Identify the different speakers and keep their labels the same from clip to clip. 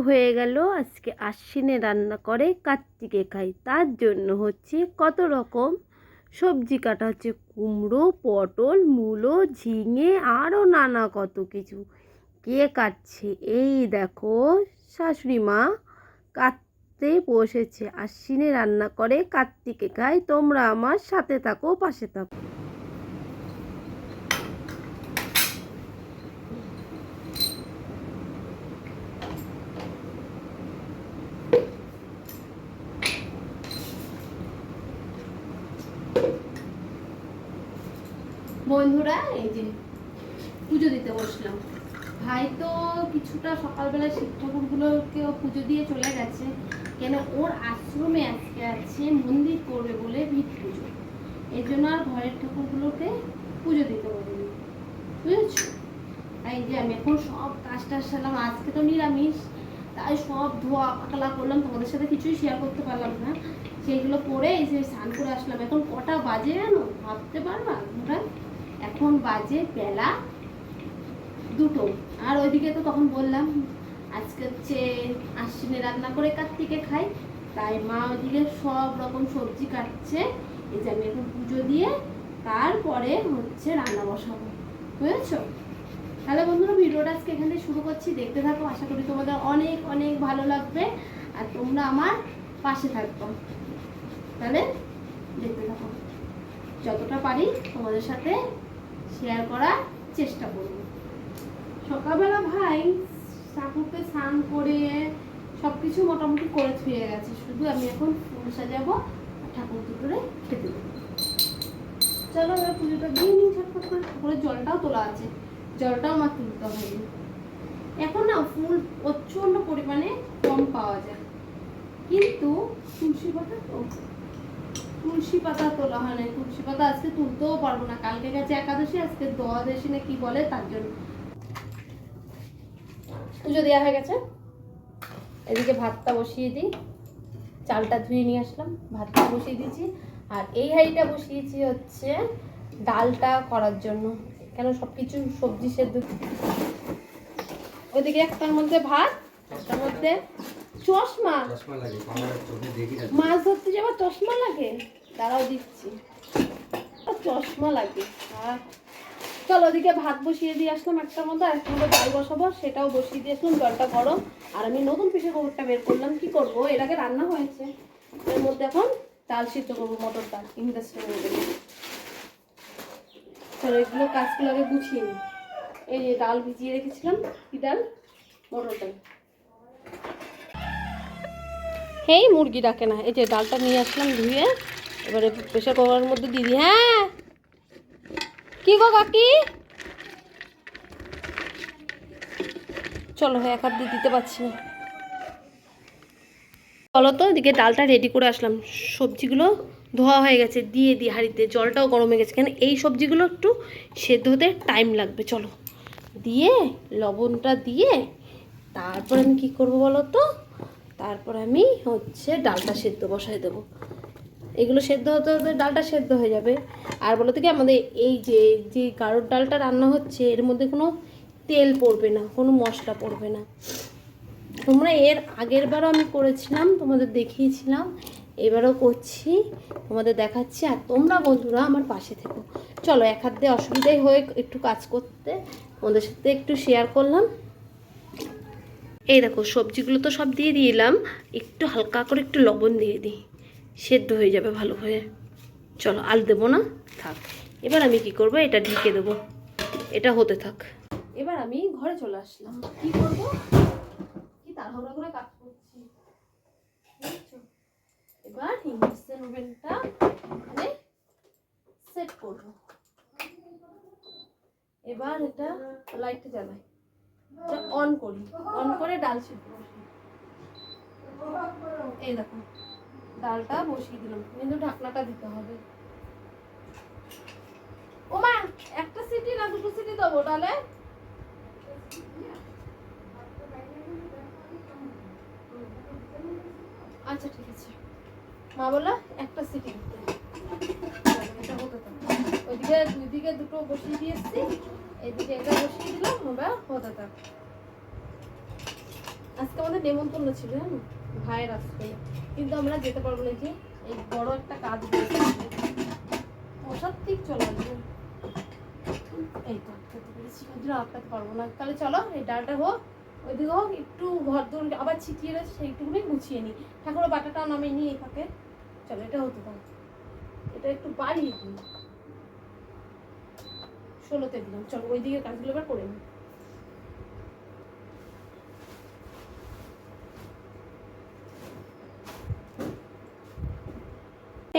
Speaker 1: হয়ে গেল। আজকে আশ্বিনে রান্না করে কার্তিকে খাই। তার জন্য হচ্ছে কত রকম? সবজি কাটা হচ্ছে কুমড়ো, পটল, মূলো, ঝিঙে আরও নানা কত কিছু। কে কাটছে? এই দেখো, শাশুড়ি মা কাটতে বসেছে। আশ্বিনে রান্না করে কার্তিকে খাই। তোমরা আমার সাথে থাকো, পাশে থাকো। বন্ধুরা, এই যে পুজো দিতে বসলাম। ভাই তো কিছুটা সকালবেলা শিব ঠাকুরগুলোকেও পুজো দিয়ে চলে গেছে। কেন ওর আশ্রমে আজকে আছে মন্দির করবে বলে ভিত পুজো। এই জন্য আর ঘরের ঠাকুরগুলোকে পুজো দিতে পারিনি বুঝেছ? তাই যে আমি এখন সব কাজ টাজ সারলাম। আজকে তো নিরামিষ, তাই সব ধোয়া পাকলা করলাম। তোমাদের সাথে কিছুই শেয়ার করতে পারলাম না। সেইগুলো করে এই যে স্নান করে আসলাম। এখন কটা বাজে জানো? ভাবতে পারবা? তোমরা? এখন বাজে বেলা দুটো। আর ওইদিকে তো তখন বললাম, আজকে হচ্ছে আশ্বিনে রান্না করে কার্তিকে খাই। তাই মা ওইদিকে সব রকম সবজি কাটছে। এই যে আমি এখন পুজো দিয়ে তারপরে হচ্ছে রান্না বসাবো। বুঝেছ? তাহলে বন্ধুরা, ভিডিওটা আজকে এখান শুরু করছি। দেখতে থাকো, আশা করি তোমাদের অনেক অনেক ভালো লাগবে। আর তোমরা আমার পাশে থাকব তাহলে দেখতে থাকো। যতটা পারি তোমাদের সাথে শেয়ার করার চেষ্টা করব। সকালবেলা ভাই ঠাকুরকে স্নান করে সব কিছু মোটামুটি করে থুয়ে গেছে। শুধু আমি এখন ফুল সাজাবো ঠাকুর দুপুরে খেতে দেবো। চলো এবার পুজোটা দিয়ে নিই ঝটপট করে। ঠাকুরের জলটাও তোলা আছে। জলটাও আমার তুলতে হয়নি এখন না ফুল প্রচণ্ড পরিমাণে কম পাওয়া যায়। কিন্তু তুলসী পাতা তুলসী পাতা তোলা হয় না তুলসী পাতা আজকে তুলতেও পারব না। কালকে গেছে একাদশী, আজকে দ্বাদশী না কি বলে তার জন্য। পুজো দেওয়া হয়ে গেছে। এদিকে ভাতটা বসিয়ে দিই। চালটা ধুয়ে নিয়ে আসলাম। ভাতটা বসিয়ে দিয়েছি। আর এই হাঁড়িটা বসিয়েছি হচ্ছে ডালটা করার জন্য। কেন সব কিছু সবজি সেদ্ধ। ওইদিকে একটার মধ্যে ভাত, একটার মধ্যে চশমা?
Speaker 2: চশমা লাগে ক্যামেরার চোখে দেখি না।
Speaker 1: মাছ ধরতে যাবার চশমা লাগে? দাঁড়াও দিচ্ছি। চশমা লাগে আর চলো ওদিকে ভাত বসিয়ে দিয়ে আসলাম একটার মধ্যে আর একটা ডাল বসাবো সেটাও বসিয়ে দিয়ে আসলাম জলটা গরম। আর আমি নতুন পিসের গোবরটা বের করলাম কি করব? এর আগে রান্না হয়েছে। এর মধ্যে এখন ডাল সিদ্ধ করব মটর ডাল ইন্ডাস্ট্রির মধ্যে চলো এগুলো কাজগুলো আগে গুছিয়ে নিই এই যে ডাল ভিজিয়ে রেখেছিলাম কি ডাল? মটর ডাল এই মুরগি ডাকে না, এই যে ডালটা নিয়ে আসলাম ধুয়ে, এবারে প্রেশার কুকারের মধ্যে দিদি হ্যাঁ। কি গো কাকি? চলো এক হাত দিয়ে দিতে পারছি না। চলো তো, এদিকে ডালটা রেডি করে আসলাম। সবজিগুলো ধোয়া হয়ে গেছে, দিয়ে দিয়ে হাঁড়িতে, জলটাও গরম হয়ে গেছে। কেন, এই সবজিগুলো একটু সেদ্ধ হতে টাইম লাগবে, চলো। দিয়ে লবণটা দিয়ে, তারপর আমি কী করব বলো তো? তারপর আমি হচ্ছে ডালটা সেদ্ধ বসাই দেবো। এগুলো সেদ্ধ হতে হতে ডালটা সেদ্ধ হয়ে যাবে। আর বলো তো কি, আমাদের এই যে যে গাঢ়র ডালটা রান্না হচ্ছে, এর মধ্যে কোনো তেল পড়বে না, কোনো মশলা পড়বে না। তোমরা এর আগের বারও আমি করেছিলাম, তোমাদের দেখিয়েছিলাম। এবারও করছি, তোমাদের দেখাচ্ছি। আর তোমরা বন্ধুরা আমার পাশে থেকো। চলো, এক হাত দিয়ে অসুবিধাই হয়ে একটু কাজ করতে, তোমাদের সাথে একটু শেয়ার করলাম। এই দেখো, সবজিগুলো তো সব দিয়ে দিলাম। একটু হালকা করে একটু লবণ দিয়ে দিই। সেদ্ধ হয়ে যাবে ভালো হয়ে। চলো, আল দেবো না? থাক। এবার আমি কি করব? এটা ঢেকে দেবো। এটা হতে থাক। এবার আমি ঘরে চলে আসলাম। কি করব? কি তাড়াহুড়া করে কাজ করছি। এবার ইন্ডাকশন ওভেনটা মানে সেট করব। এবার এটা লাইটটা জ্বালাই। অন করি, অন করে ডাল সিদ্ধ এই দেখো, ডালটা বসিয়ে দিলাম। কিন্তু ঢাকনাটা দিতে হবে। ও মা একটা সিটি না দুটো সিটি দেবো ডালে আচ্ছা ঠিক আছে। মা বলল, একটা সিটি এটা হতে ওইদিকে দুইদিকে দুটো বসিয়ে দিয়েছি। এদিকে এটা বসিয়ে দিলাম এবার হতে থাক। আজকে আমাদের নেমন্তন্ন ছিল, জানো? ভাইয়ের আসতে কিন্তু আমরা যেতে পারব না যে, এই বড় একটা কাজ অসাত্বিক চলে আসবে এই তো পারব না। তাহলে চলো, এই ডালটা হোক, ওইদিকে হোক, একটু ঘর দোর আবার ছিটিয়ে রয়েছে, সেইটুকুনি গুছিয়ে নিই। ঠাকুরের বাটাটাও নামিয়ে নিই এই ফাঁকে। চলো, এটা হতে পারে এটা একটু বাড়িয়ে দিই। ষোলোতে দিলাম। চলো ওই দিকে কাজগুলো এবার করে নিই।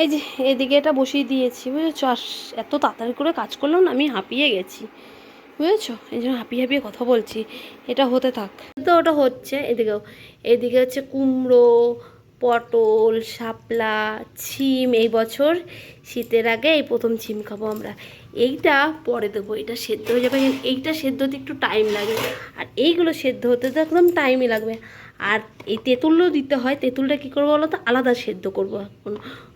Speaker 1: এই যে, এদিকে এটা বসিয়ে দিয়েছি, বুঝেছ? আর এত তাড়াতাড়ি করে কাজ করলাম না, আমি হাঁপিয়ে গেছি, বুঝেছ? এই জন্য হাঁপিয়ে হাঁপিয়ে কথা বলছি, এটা হতে থাক। তো ওটা হচ্ছে, এদিকেও, এদিকে হচ্ছে কুমড়ো, পটল, শাপলা, ছিম, এই বছর শীতের আগে এই প্রথম ছিম খাব আমরা। এইটা পরে দেবো এটা সেদ্ধ হয়ে যাবে এইটা সেদ্ধ হতে একটু টাইম লাগে। আর এইগুলো সেদ্ধ হতে তো একদম টাইমই লাগবে। আর এই তেঁতুলও দিতে হয়, তেঁতুলটা কী করব বলো তো? আলাদা সেদ্ধ করব। এখন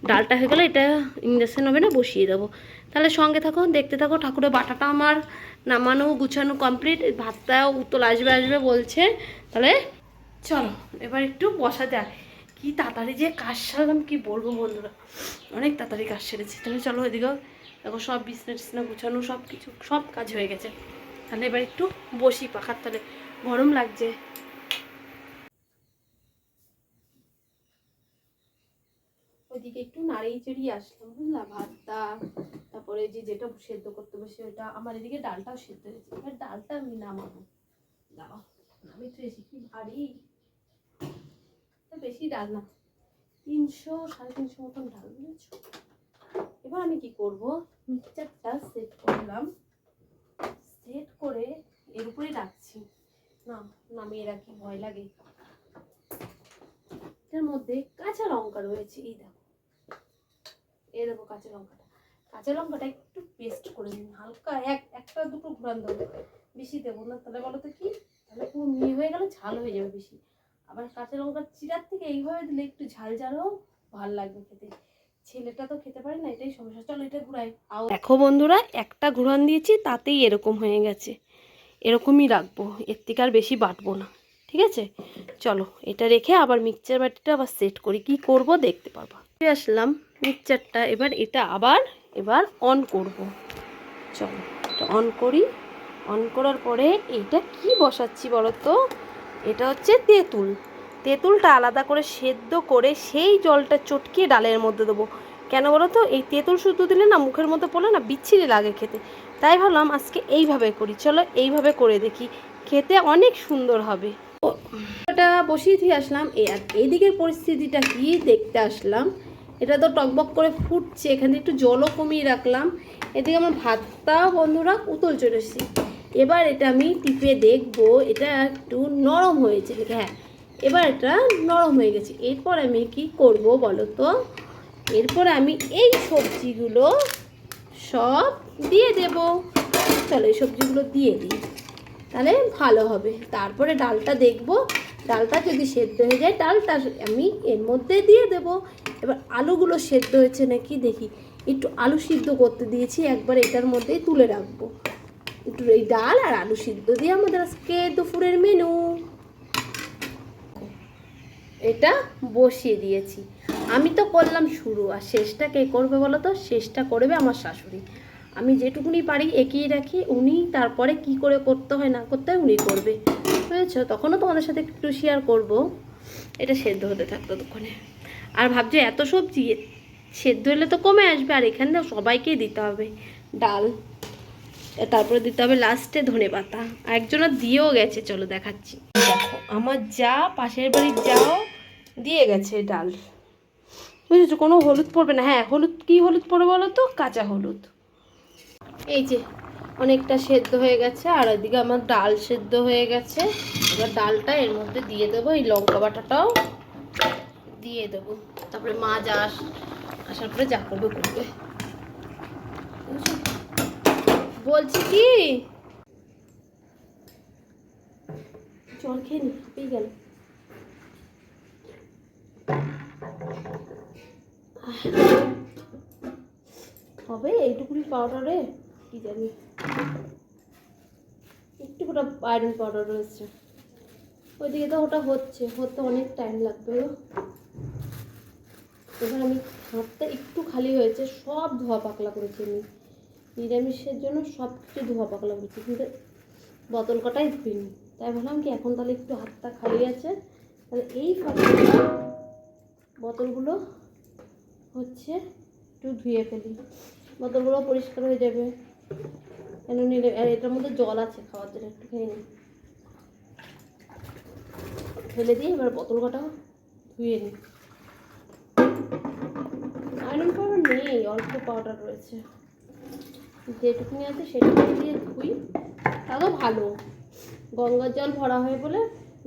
Speaker 1: ডালটা হয়ে গেলে এটা ইঞ্জেকশন হবে না, বসিয়ে দেবো। তাহলে সঙ্গে থাকো, দেখতে থাকো, ঠাকুরের বাটাটা আমার নামানো, গুছানো কমপ্লিট ভাতটাও উত্তল আসবে আসবে বলছে। তাহলে চলো, এবার একটু বসা যাক। কি তাড়াতাড়ি যে কাজ সারলাম, কি বলব বন্ধুরা? অনেক তাড়াতাড়ি কাজ সেরেছি। তাহলে চলো এদিকেও দেখো সব বিছনা টিছনা গুছানো সব কিছু সব কাজ হয়ে গেছে। তাহলে এবার একটু বসি পাখার তাহলে গরম লাগছে। ওইদিকে একটু নাড়িয়ে চেড়িয়ে আসলাম বুঝলাম ভাতটা, তারপরে যে যেটা সেদ্ধ করতে বসে ওটা আমার এদিকে ডালটাও সেদ্ধ হয়েছে এবার ডালটা আমি নামাবো। দাও আমি তো এসে কি ভারী। বেশি ডাল না। তিনশো, সাড়ে তিনশো মতন ডাল, বুঝেছ? এবার আমি কি করব? মিক্সচারটা সেট করলাম। সেট করে এর উপরে রাখছি। না, নামিয়ে রাখি, ভয় লাগে। এটার মধ্যে কাঁচা লঙ্কা রয়েছে, এই দেখো। এই দেখো কাঁচা লঙ্কাটা। কাঁচা লঙ্কাটা একটু পেস্ট করে নিন, হালকা এক, একটা দুটো ঘুরান দেবো বেশি দেবো না, তাহলে বলো তো কি? তাহলে পুরো মিহি হয়ে গেলে ঝাল হয়ে যাবে বেশি। আবার কাঁচা লঙ্কার চিরার থেকে এইভাবে দিলে একটু ঝাল ঝালও ভালো লাগবে খেতে। ছেলেটা তো খেতে পারে না, এটাই সমস্যা। চলো এটা ঘুরাই। দেখো বন্ধুরা, একটা ঘুরান দিয়েছি, তাতেই এরকম হয়ে গেছে। এরকমই রাখব, এর থেকে আর বেশি বাটবো না, ঠিক আছে? চলো, এটা রেখে আবার মিক্সচার বাটিটা আবার সেট করি। কি করব দেখতে পারব। আসলাম। মিক্সচারটা এবার এটা আবার, এবার অন করব। চলো, এটা অন করি। অন করার পরে এটা কি বসাচ্ছি বলো তো এটা হচ্ছে তেঁতুল। তেঁতুলটা আলাদা করে সেদ্ধ করে সেই জলটা চটকিয়ে ডালের মধ্যে দেবো। কেন বলো তো এই তেঁতুল শুদ্ধ দিলে না মুখের মধ্যে পড়লে না বিচ্ছিরি লাগে খেতে। তাই ভাবলাম আজকে এইভাবে করি। চলো এইভাবে করে দেখি। খেতে অনেক সুন্দর হবে। ওটা বসিয়ে দিয়ে আসলাম। এই আর এইদিকের পরিস্থিতিটা কি দেখতে আসলাম। এটা তো টকবক করে ফুটছে, এখানে একটু জলও কমিয়ে রাখলাম। এদিকে আমার ভাতটা বন্ধুরা উতল চলে এবার এটা আমি টিপে দেখব, এটা একটু নরম হয়েছে হ্যাঁ। এবার এটা নরম হয়ে গেছে। এরপর আমি কি করব বলো তো? এরপর আমি এই সবজিগুলো সব দিয়ে দেব। চলো এই সবজিগুলো দিয়ে দিই, তাহলে ভালো হবে। তারপরে ডালটা দেখব। ডালটা যদি সেদ্ধ হয়ে যায়, ডালটা আমি এর মধ্যে দিয়ে দেব। এবার আলুগুলো সেদ্ধ হয়েছে নাকি দেখি। একটু আলু সিদ্ধ করতে দিয়েছি, একবার এটার মধ্যেই তুলে রাখব। একটু এই ডাল আর আলু সিদ্ধ দিয়ে আমাদের আজকে দুপুরের মেনু এটা বসিয়ে দিয়েছি। আমি তো করলাম শুরু, আর শেষটা কে করবে বলো তো? শেষটা করবে আমার শাশুড়ি। আমি যেটুকুনি পারি এগিয়ে রাখি, উনি তারপরে কি করে করতে হয় না করতে হয় উনি করবে। বুঝেছ? তখনও তোমাদের সাথে একটু শেয়ার করব। এটা সেদ্ধ হতে থাকতো ততক্ষণে। আর ভাবছ এত সবজি, সেদ্ধ হলে তো কমে আসবে, আর এখানে সবাইকেই দিতে হবে। ডাল, তারপরে দিতে হবে লাস্টে ধনে পাতা। আর একজনের দিয়েও গেছে, চলো দেখাচ্ছি। দেখো, আমার যা, পাশের বাড়ির যাও, দিয়ে গেছে ডাল। বুঝেছ, কোনো হলুদ পড়বে না। হ্যাঁ হলুদ, কি হলুদ পড়বে বলো তো? কাঁচা হলুদ। এই যে অনেকটা সেদ্ধ হয়ে গেছে, আর ওইদিকে আমার ডাল সেদ্ধ হয়ে গেছে। এবার ডালটা এর মধ্যে দিয়ে দেবো, এই লঙ্কা বাটাটাও দিয়ে দেবো। তারপরে মা যা আস- আসার পরে যা করবে করবে। বলছি কি? জল খেয়ে নি, হাঁপিয়ে গেল। হবে এইটুকুনি পাউডারে কি জানি। একটু গোটা আয়রন পাউডার রয়েছে। ওইদিকে তো ওটা হচ্ছে, হতে অনেক টাইম লাগবে। এবার আমি হাতটা একটু খালি হয়েছে, সব ধোয়া পাকলা করেছি আমি। নিরামিষের জন্য সব কিছু ধোয়া পাকলা করেছি, কিন্তু বোতল কটাই ধুইনি। তাই ভাবলাম কি এখন তাহলে একটু হাতটা খালি আছে, তাহলে এই বোতলগুলো হচ্ছে একটু ধুয়ে ফেলি। বোতলগুলো পরিষ্কার হয়ে যাবে। কেন নিলে এটার মধ্যে জল আছে খাওয়ার জন্য, একটু খেয়ে নিই। ফেলে দিয়ে এবার বোতল কটা ধুয়ে নিই। আয়রন পাউডার নেই, অল্প পাউডার রয়েছে। যেটুকুনি আছে সেটুকুনি দিয়ে ধুই, তাও ভালো। গঙ্গার জল ভরা হয় বলে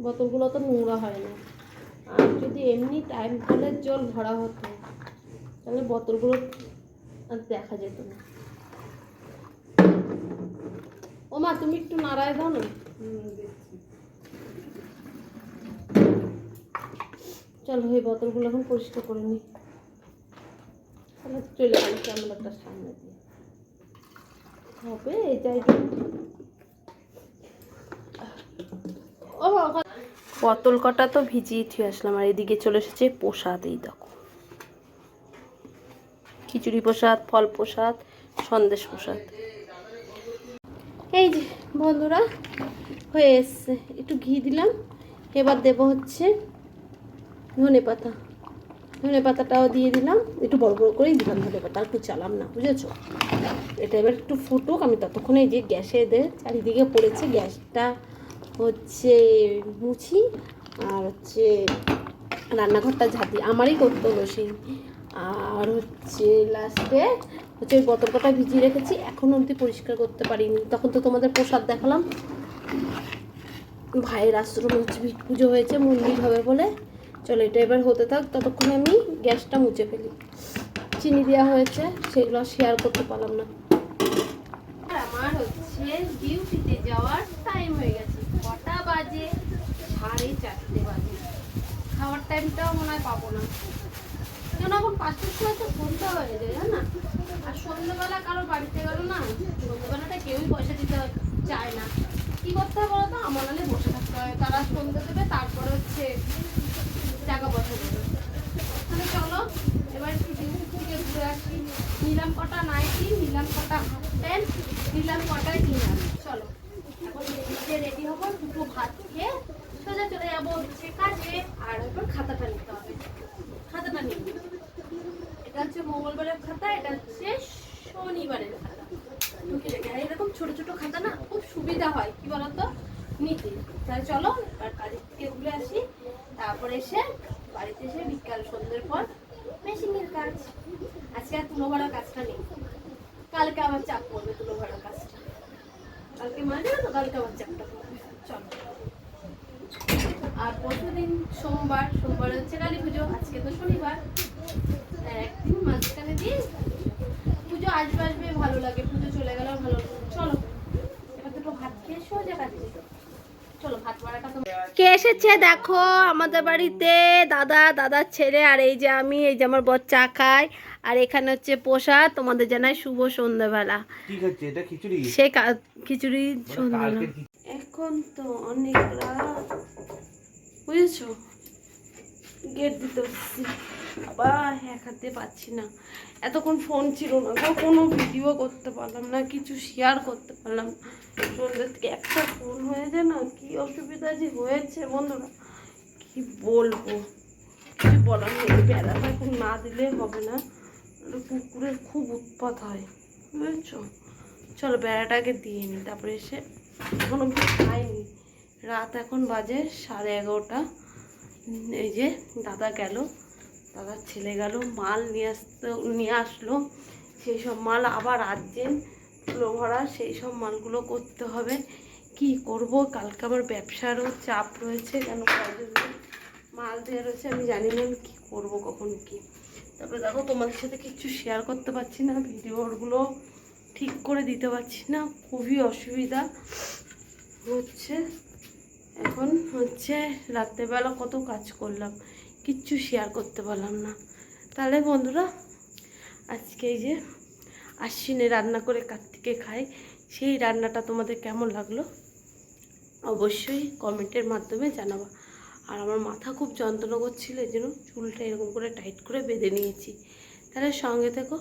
Speaker 1: বোতলগুলো তো নোংরা হয় না। আর যদি এমনি টাইম কলের জল ভরা হতো, তাহলে বোতলগুলো আর দেখা যেত না। ও মা তুমি একটু নাড়ায় দাও না? চলো এই বোতলগুলো এখন পরিষ্কার করে নিই। তাহলে চলে গেল ক্যামেরাটা সামনে দিয়ে। হবে এটাই ও বোতল কটা তো ভিজিয়ে থুয়ে আসলাম আর এদিকে চলে এসেছে প্রসাদ এই দেখো। খিচুড়ি প্রসাদ ফল প্রসাদ সন্দেশ প্রসাদ। এই যে, বন্ধুরা, হয়ে এসছে। একটু ঘি দিলাম, এবার দেব হচ্ছে ধনে পাতা। ধনে পাতাটাও দিয়ে দিলাম, একটু বড় বড় করেই দিলাম ধনে পাতা একটু চালাম না, বুঝেছ? এটা এবার একটু ফুটুক, আমি ততক্ষণে এই যে গ্যাসে দে, চারিদিকে পড়েছে গ্যাসটা হচ্ছে মুছি, আর হচ্ছে রান্নাঘরটা ঝাঁটি আমারই করতে হলো সেই। আর হচ্ছে লাস্টে হচ্ছে ওই বোতলটা ভিজিয়ে রেখেছি, এখন অবধি পরিষ্কার করতে পারিনি। তখন তো তোমাদের প্রসাদ দেখালাম। ভাইয়ের আশ্রমে হচ্ছে ভিট পুজো হয়েছে, মন্দির হবে বলে। চলো এটা এবার হতে থাক, ততক্ষণে আমি গ্যাসটা মুছে ফেলি। চিনি দেওয়া হয়েছে, সেগুলো শেয়ার করতে পারলাম না। আমার হচ্ছে ডিউটিতে যাওয়ার টাইম হয়ে গেছে, কটা বাজে? সাড়ে চারটে বাজে। খাওয়ার টাইমটাও মনে হয় পাবো না। কেন এখন পাঁচটার সময় তো সন্ধ্যা হয়ে যায় না আর সন্ধ্যেবেলা কারও বাড়িতে গেল না সন্ধ্যেবেলাটা কেউই পয়সা দিতে চায় না। কি করতে হবে বলো তো আমার নালে বসে থাকতে হয়। তারা সন্ধ্যে দেবে, তারপরে হচ্ছে টাকা পয়সা দেবে। তাহলে চলো, এবার থেকে ঘুরে আসি। নিলাম কটা নাইটি, নিলাম কটা প্যান্ট, নিলাম কটা ইনার চলো, এখন রেডি হব, দুটো ভাত খেয়ে সোজা চলে যাব হচ্ছে কাজে, আর এবার খাতাটা নিতে হবে খাতাটা নিয়ে নিই। এটা হচ্ছে মঙ্গলবারের খাতা এটা হচ্ছে শনিবারের খাতা ঢুকে রেখে আর এরকম ছোট ছোট খাতা না খুব সুবিধা হয়, কি বলতো? নিতে। তাহলে চলো, এবার কাজের থেকে ঘুরে আসি। তারপরে এসে বাড়িতে এসে বিকাল, সন্ধ্যের পর মেশিনের কাজ। আজকে আর তুলো ভরার কাজটা নেই। কালকে আবার চাপ পড়বে তুলো ভরার কাজটা। কালকে মানে তো? কালকে আবার চাপটা পড়বে। চলো। আর পরশুদিন সোমবার সোমবার হচ্ছে কালী পুজো। আজকে তো শনিবার। একদিন মাঝখানে দিয়ে পুজো আসবে আসবে, ভালো লাগে। পুজো চলে গেলেও ভালো লাগে চলো এবার দুটো ভাত খেয়ে সোজা কাজে যেতে হবে। চলো ভাত বাড়াটা তো কে এসেছে? দেখো আমাদের বাড়িতে দাদা দাদার ছেলে আর এই যে আমি এই যে আমার বর চা খাই আর এখানে হচ্ছে পোষা তোমাদের জানাই শুভ সন্ধ্যাবেলা।
Speaker 2: সে খিচুড়ি?
Speaker 1: কা- খিচুড়ি
Speaker 2: মানে
Speaker 1: সন্ধ্যাবেলা। এখন তো অনেক রাত বুঝেছ? গেট দিতে আবার এক হাতে পাচ্ছি না। এতক্ষণ ফোন ছিল না তো কোনো ভিডিও করতে পারলাম না, কিছু শেয়ার করতে পারলাম সন্ধ্যের থেকে একটা ফোন হয়েছে না, কি অসুবিধা যে হয়েছে বন্ধুরা? কি বলব? কিছু বলার নেই বেড়াটা এখন না দিলে হবে না। কুকুরের খুব উৎপাত হয়, বুঝেছ? চলো বেড়াটাকে দিয়ে নিই তারপরে এসে এখন খাইনি। রাত এখন বাজে সাড়ে এগারোটা। এই যে দাদা গেল দাদার ছেলে গেল, মাল নিয়ে আসতে, নিয়ে আসলো। সেই সব মাল আবার আর্জেন্ট তুলো ভরা সেই সব মালগুলো করতে হবে। কি করব? কালকে আমার ব্যবসারও চাপ রয়েছে কেন মাল দেওয়া রয়েছে, আমি জানি না আমি কী করব, কখন কি। তারপরে দেখো, তোমাদের সাথে কিছু শেয়ার করতে পারছি না, ভিডিওগুলো ঠিক করে দিতে পারছি না, খুবই অসুবিধা হচ্ছে। এখন হচ্ছে রাত্রেবেলা কত কাজ করলাম। কিচ্ছু শেয়ার করতে পারলাম না। তাহলে বন্ধুরা, আজকে এই যে আশ্বিনে রান্না করে কার্তিকে খাই, সেই রান্নাটা তোমাদের কেমন লাগল? অবশ্যই কমেন্টের মাধ্যমে জানাবা। আর আমার মাথা খুব যন্ত্রণা করছিল, এই জন্য চুলটা এরকম করে টাইট করে বেঁধে নিয়েছি। তাহলে সঙ্গে থেকো,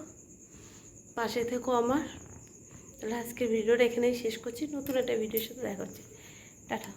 Speaker 1: পাশে থেকো আমার। তাহলে আজকের ভিডিওটা এখানেই শেষ করছি। নতুন একটা ভিডিওর সাথে দেখা হচ্ছে। টাটা।